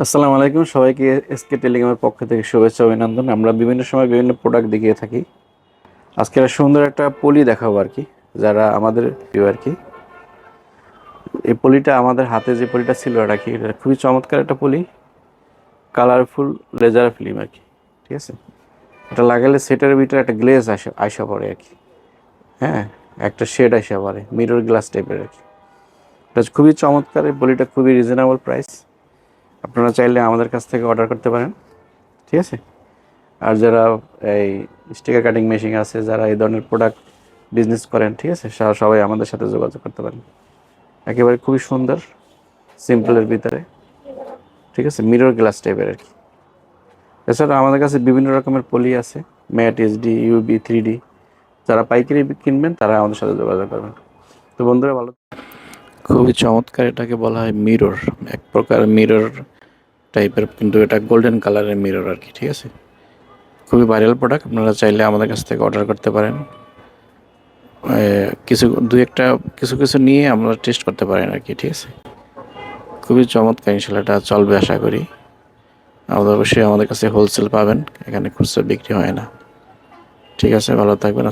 আসসালামু আলাইকুম, সবাইকে এসকে টেলিগ্রামের পক্ষ থেকে শুভেচ্ছা অভিনন্দন। আমরা বিভিন্ন সময় বিভিন্ন প্রোডাক্ট দেখিয়ে থাকি। আজকে একটা সুন্দর একটা পলি দেখাবো আর কি, যারা আমাদের প্রিয় আর কি। এই পলিটা আমাদের হাতে যে পলিটা ছিল আর কি, এটা খুবই চমৎকার একটা পলি। কালারফুল লেজার ফিল্ম আর কি, ঠিক আছে? এটা লাগালে সেটার ভিতরে একটা গ্লেজ আসা আসা পড়ে আর কি। হ্যাঁ একটা শেড আসা পড়ে মিরর গ্লাস টাইপের আর কি। এটা খুবই চমৎকার, এই পলিটা খুবই রিজনেবল প্রাইস আপনারা চাইলে আমাদের কাছ থেকে অর্ডার করতে পারেন। ঠিক আছে? আর যারা এই স্টিকার কাটিং মেশিন আছে, যারা এই ধরনের প্রোডাক্ট বিজনেস করেন, ঠিক আছে? সবাই আমাদের সাথে যোগাযোগ করতে পারেন। একেবারে খুবই সুন্দর সিম্পলের ভিতরে। ঠিক আছে? মিরর গ্লাস টাইপের আর কি। এছাড়া আমাদের কাছে বিভিন্ন রকমের পলি আছে। Matte HD UV three D যারা পাইকারি কিনবেন, তারা আমাদের সাথে যোগাযোগ করবেন। তো বন্ধুরা, ভালো খুবই চমৎকার এটাকে বলা হয় মিরর এক প্রকার মিরর টাইপের কিন্তু এটা গোল্ডেন কালারের মিরর আর কি, ঠিক আছে? খুবই ভাইরাল প্রোডাক্ট আপনারা চাইলে আমাদের কাছ থেকে অর্ডার করতে পারেন। কিছু দু একটা, কিছু কিছু নিয়ে আমরা টেস্ট করতে পারেন আর কি, ঠিক আছে? খুবই চমৎকার ইনশাল্লাহ চলবে আশা করি। আমাদের অবশ্যই আমাদের কাছে হোলসেল পাবেন, এখানে খুচরা বিক্রি হয় না। ঠিক আছে, ভালো থাকবেন